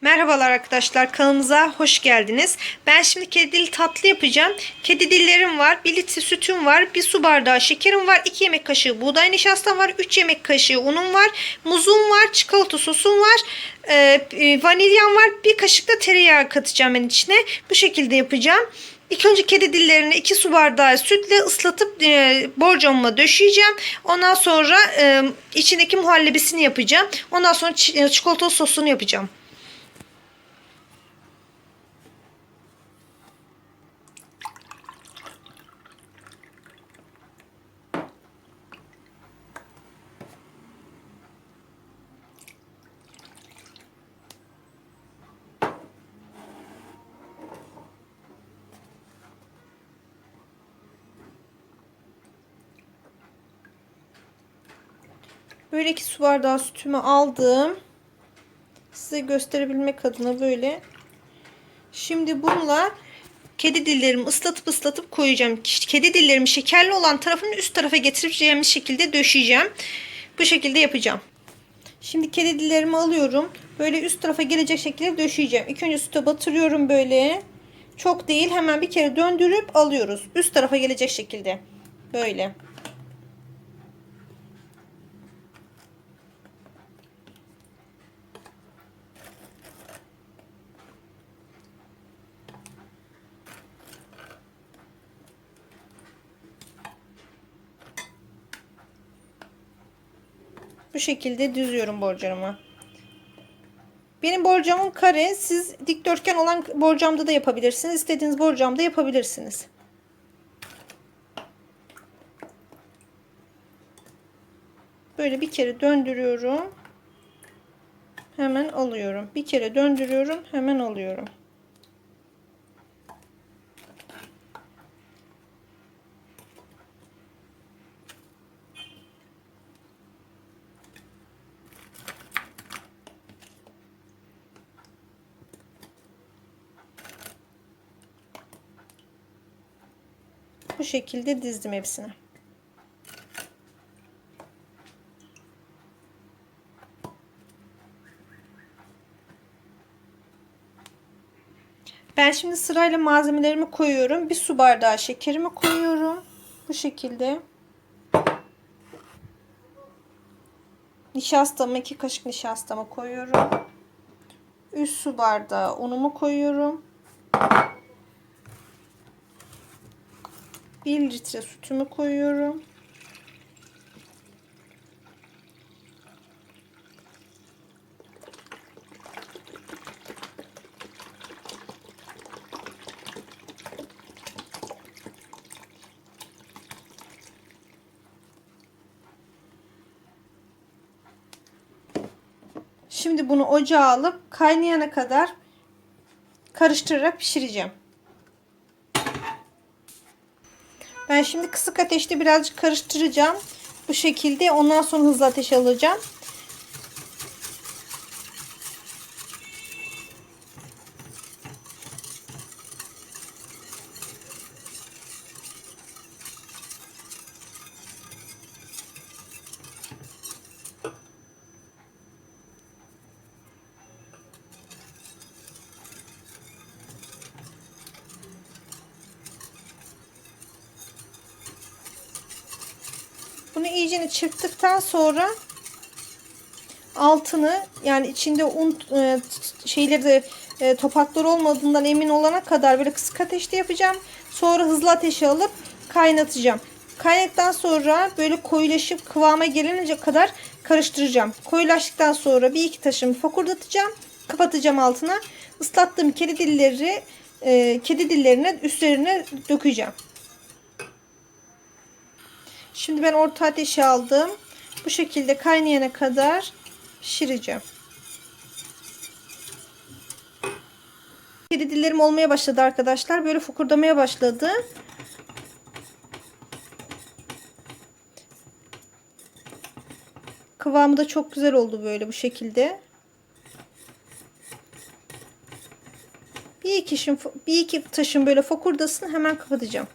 Merhabalar arkadaşlar kanalımıza hoş geldiniz. Ben şimdi kedi dili tatlı yapacağım. Kedi dillerim var, 1 litre sütüm var, 1 su bardağı şekerim var, 2 yemek kaşığı buğday nişastam var, 3 yemek kaşığı unum var, muzum var, çikolata sosum var, e, e, vanilyam var, bir kaşık da tereyağı katacağım ben içine. Bu şekilde yapacağım. İlk önce kedi dillerini 2 su bardağı sütle ıslatıp e, borcamıma döşeyeceğim. Ondan sonra e, içindeki muhallebisini yapacağım. Ondan sonra e, çikolata sosunu yapacağım. Böyle iki su bardağı sütümü aldım. Size gösterebilmek adına böyle. Şimdi bununla kedi dillerimi ıslatıp ıslatıp koyacağım. Kedi dillerimi şekerli olan tarafını üst tarafa getireceğim şekilde döşeyeceğim. Bu şekilde yapacağım. Şimdi kedi dillerimi alıyorum. Böyle üst tarafa gelecek şekilde döşeyeceğim. İlk önce süte batırıyorum böyle. Çok değil hemen bir kere döndürüp alıyoruz. Üst tarafa gelecek şekilde. Böyle. Bu şekilde düzüyorum borcamı. Benim borcamım kare. Siz dikdörtgen olan borcamda da yapabilirsiniz. İstediğiniz borcamda yapabilirsiniz. Böyle bir kere döndürüyorum. Hemen alıyorum. Bir kere döndürüyorum. Hemen alıyorum. Şekilde dizdim hepsini. Ben şimdi sırayla malzemelerimi koyuyorum. Bir su bardağı şekerimi koyuyorum. Bu şekilde. Nişastamı, iki kaşık nişastamı koyuyorum. 3 su bardağı unumu koyuyorum. 1 litre sütümü koyuyorum. Şimdi bunu ocağa alıp kaynayana kadar karıştırarak pişireceğim. Ben şimdi kısık ateşte birazcık karıştıracağım. Bu şekilde ondan sonra hızlı ateşe alacağım. Bunu iyicene çırptıktan sonra altını yani içinde un e, şeyleri de e, topaklar olmadığından emin olana kadar böyle kısık ateşte yapacağım. Sonra hızlı ateşe alıp kaynatacağım. Kaynadıktan sonra böyle koyulaşıp kıvama gelince kadar karıştıracağım. Koyulaştıktan sonra bir iki taşımı fokurdatacağım. Kapatacağım altına. Islattığım kedi dilleri e, kedi dillerine üstlerine dökeceğim. Şimdi ben orta ateşe aldım. Bu şekilde kaynayana kadar pişireceğim. Kedi dillerim olmaya başladı arkadaşlar. Böyle fokurdamaya başladı. Kıvamı da çok güzel oldu böyle bu şekilde. Bir iki, şim, bir iki taşım böyle fokurdasın hemen kapatacağım.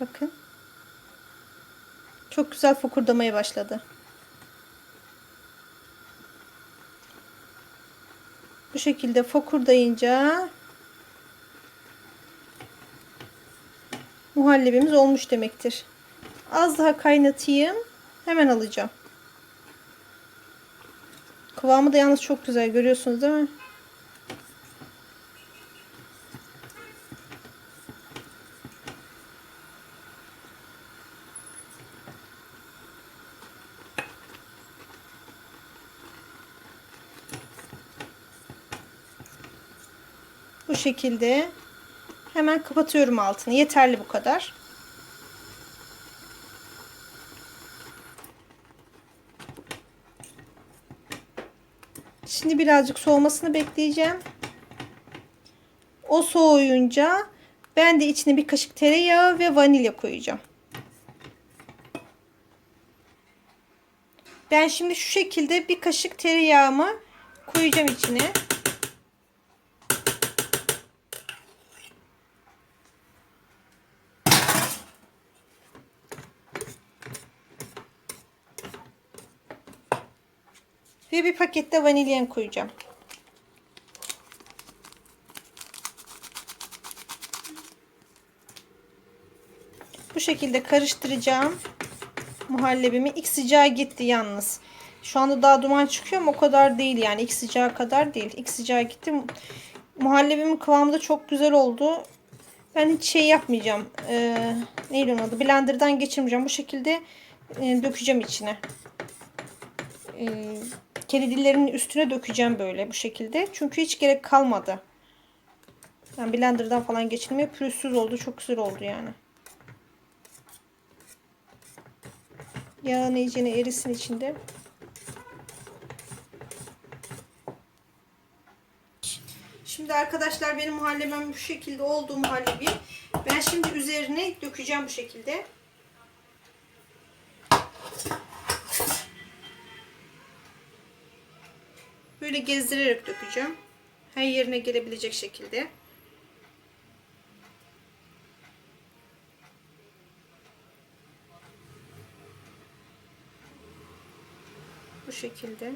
Bakın. Çok güzel fokurdamaya başladı. Bu şekilde fokurdayınca muhallebimiz olmuş demektir. Az daha kaynatayım. Hemen alacağım. Kıvamı da yalnız çok güzel. Görüyorsunuz değil mi? Bu şekilde hemen kapatıyorum altını. Yeterli bu kadar. Şimdi birazcık soğumasını bekleyeceğim. O soğuyunca ben de içine bir kaşık tereyağı ve vanilya koyacağım. Ben şimdi şu şekilde bir kaşık tereyağımı koyacağım içine. Ve bir pakette vanilya koyacağım. Bu şekilde karıştıracağım. Muhallebimi ilk sıcağı gitti yalnız. Şu anda daha duman çıkıyor ama o kadar değil yani ilk sıcağı kadar değil. İlk sıcağı gitti. Muhallebimin kıvamı da çok güzel oldu. Ben hiç şey yapmayacağım. Ee, neydi onun adı? Blender'dan geçirmeyeceğim. Bu şekilde e, dökeceğim içine. Ee, kedi dillerinin üstüne dökeceğim böyle bu şekilde. Çünkü hiç gerek kalmadı. Yani blenderdan falan geçirmeye pürüzsüz oldu. Çok güzel oldu yani. Yağın iyicene erisin içinde. Şimdi arkadaşlar benim muhallebim bu şekilde oldu muhallebi. Ben şimdi üzerine dökeceğim bu şekilde. Böyle gezdirerek dökeceğim. Her yerine gelebilecek şekilde. Bu şekilde.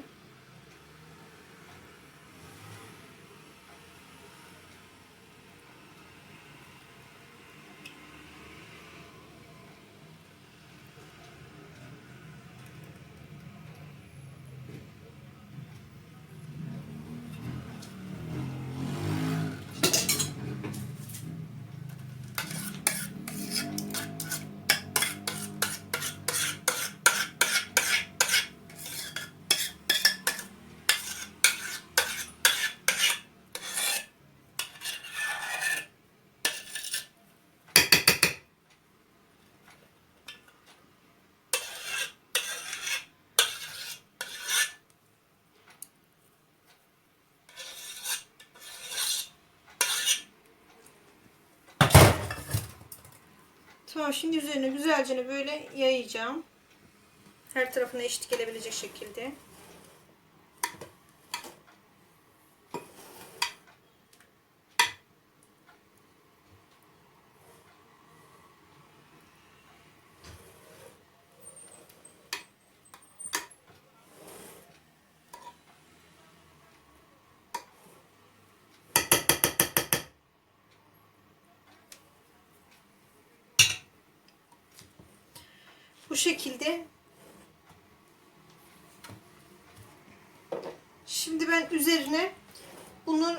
Tamam şimdi üzerine güzelce böyle yayacağım. Her tarafına eşit gelebilecek şekilde. Bu şekilde. Şimdi ben üzerine bunu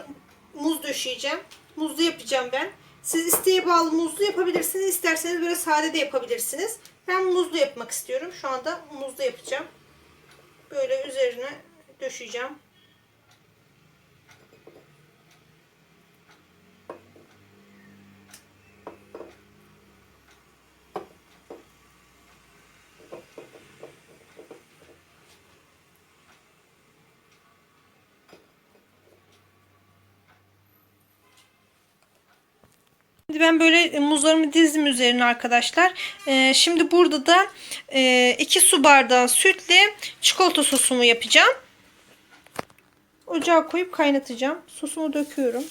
muz döşeyeceğim. Muzlu yapacağım ben. Siz isteğe bağlı muzlu yapabilirsiniz. İsterseniz böyle sade de yapabilirsiniz. Ben muzlu yapmak istiyorum. Şu anda muzlu yapacağım. Böyle üzerine döşeyeceğim. Şimdi ben böyle muzlarımı dizdim üzerine arkadaşlar. Ee, şimdi burada da 2 su bardağı sütle çikolata sosumu yapacağım. Ocağa koyup kaynatacağım. Sosumu döküyorum.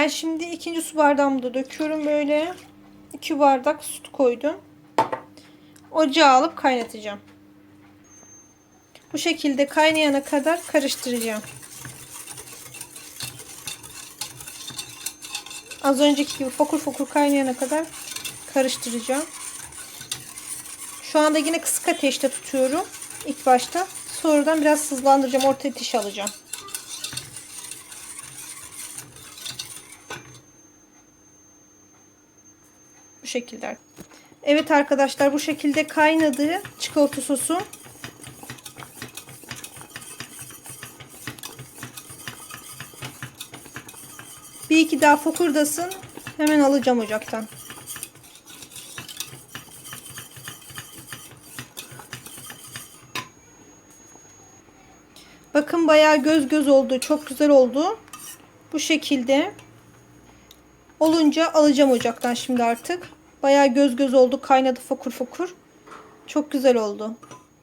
Ben şimdi ikinci su bardağımı da döküyorum böyle. 2 bardak süt koydum. Ocağa alıp kaynatacağım. Bu şekilde kaynayana kadar karıştıracağım. Az önceki gibi fokur fokur kaynayana kadar karıştıracağım. Şu anda yine kısık ateşte tutuyorum ilk başta. Sonradan biraz hızlandıracağım. Orta ateşe alacağım. Şekilde. Evet arkadaşlar bu şekilde kaynadı çikolata sosu. Bir iki daha fokurdasın. Hemen alacağım ocaktan. Bakın bayağı göz göz oldu. Çok güzel oldu. Bu şekilde olunca alacağım ocaktan şimdi artık. Bayağı göz göz oldu. Kaynadı fokur fokur. Çok güzel oldu.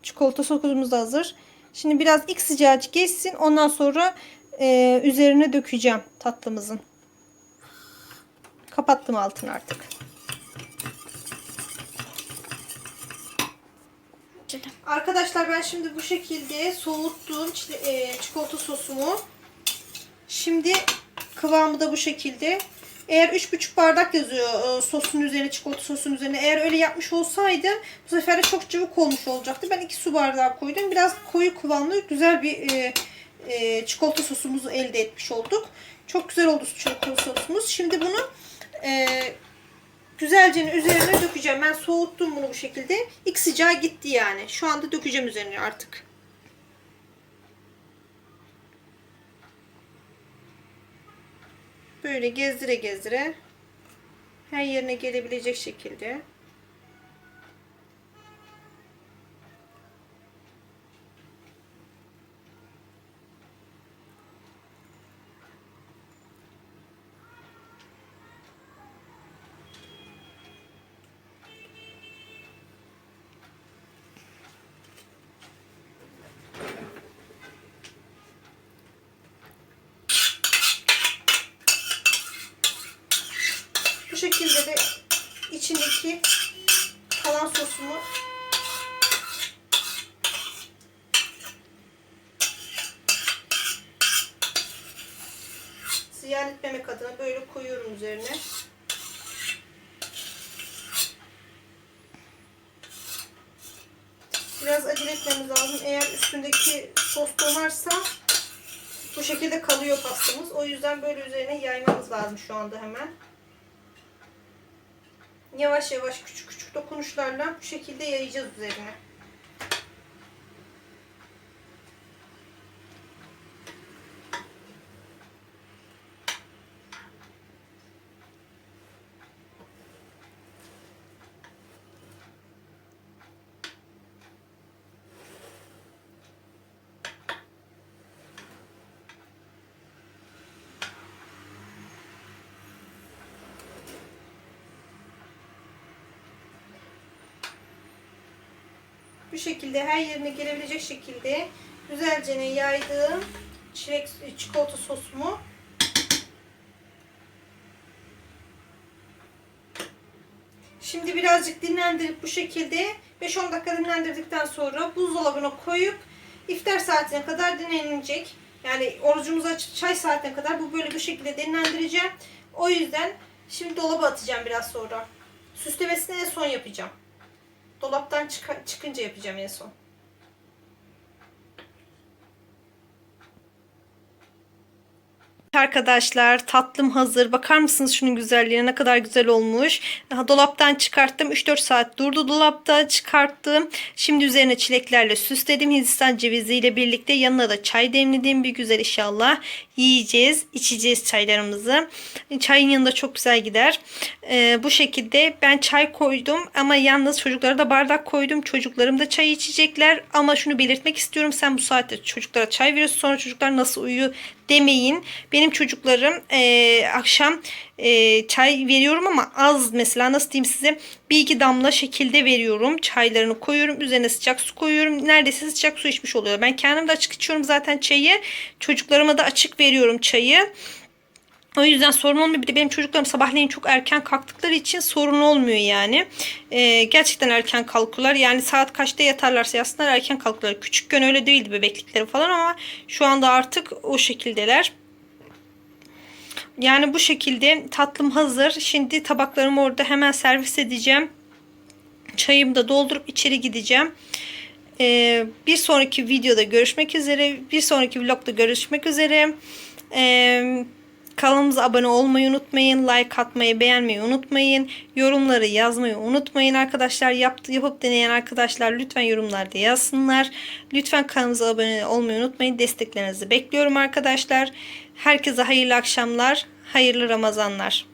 Çikolata sosumuz da hazır. Şimdi biraz ilk sıcağı geçsin. Ondan sonra e, üzerine dökeceğim tatlımızın. Kapattım altını artık. Arkadaşlar ben şimdi bu şekilde soğuttum e, çikolata sosumu. Şimdi kıvamı da bu şekilde. Eğer 3,5 bardak yazıyor e, sosun üzerine, çikolata sosun üzerine. Eğer öyle yapmış olsaydım bu sefer de çok cıvık olmuş olacaktı. Ben 2 su bardağı koydum. Biraz koyu kıvamlı güzel bir e, e, çikolata sosumuzu elde etmiş olduk. Çok güzel oldu çikolata sosumuz. Şimdi bunu e, güzelce üzerine dökeceğim. Ben soğuttum bunu bu şekilde. İlk sıcağı gitti yani. Şu anda dökeceğim üzerine artık. Böyle gezdire gezdire her yerine gelebilecek şekilde. Bu şekilde de içindeki kalan sosumu ziyan etmemek adına böyle koyuyorum üzerine. Biraz acele etmemiz lazım. Eğer üstündeki sos donarsa bu şekilde kalıyor pastamız. O yüzden böyle üzerine yaymamız lazım şu anda hemen. Yavaş yavaş küçük küçük dokunuşlarla bu şekilde yayacağız üzerine. Bu şekilde her yerine gelebilecek şekilde güzelce yaydığım çilek çikolata sosumu Şimdi birazcık dinlendirip bu şekilde 5-10 dakika dinlendirdikten sonra buzdolabına koyup iftar saatine kadar dinlenecek. Yani orucumuzu açıp çay saatine kadar bu böyle bu şekilde dinlendireceğim. O yüzden şimdi dolaba atacağım biraz sonra. Süslemesini en son yapacağım. Dolaptan çıka- çıkınca yapacağım en son. Arkadaşlar tatlım hazır. Bakar mısınız şunun güzelliğine ne kadar güzel olmuş. Daha dolaptan çıkarttım. 3-4 saat durdu dolapta çıkarttım. Şimdi üzerine çileklerle süsledim. Hindistan ceviziyle birlikte yanına da çay demledim. Bir güzel inşallah yiyeceğiz. içeceğiz çaylarımızı. Çayın yanında çok güzel gider. Ee, bu şekilde ben çay koydum ama yalnız çocuklara da bardak koydum. Çocuklarım da çay içecekler ama şunu belirtmek istiyorum. Sen bu saatte çocuklara çay veriyorsun sonra çocuklar nasıl uyuyor demeyin. Benim çocuklarım e, akşam e, çay veriyorum ama az mesela nasıl diyeyim size bir iki damla şekilde veriyorum. Çaylarını koyuyorum. Üzerine sıcak su koyuyorum. Neredeyse sıcak su içmiş oluyor. Ben kendim de açık içiyorum zaten çayı. Çocuklarıma da açık veriyorum çayı. O yüzden sorun olmuyor. Bir de benim çocuklarım sabahleyin çok erken kalktıkları için sorun olmuyor yani. Ee, gerçekten erken kalkıyorlar. Yani saat kaçta yatarlarsa yatsınlar erken kalkıyorlar. Küçükken öyle değildi bebeklikleri falan ama şu anda artık o şekildeler. Yani bu şekilde tatlım hazır. Şimdi tabaklarımı orada hemen servis edeceğim. Çayımı da doldurup içeri gideceğim. Ee, bir sonraki videoda görüşmek üzere. Bir sonraki vlogda görüşmek üzere. Ee, kanalımıza abone olmayı unutmayın. Like atmayı, beğenmeyi unutmayın. Yorumları yazmayı unutmayın arkadaşlar. Yaptı, yapıp deneyen arkadaşlar lütfen yorumlarda yazsınlar. Lütfen kanalımıza abone olmayı unutmayın. Desteklerinizi bekliyorum arkadaşlar. Herkese hayırlı akşamlar. Hayırlı Ramazanlar.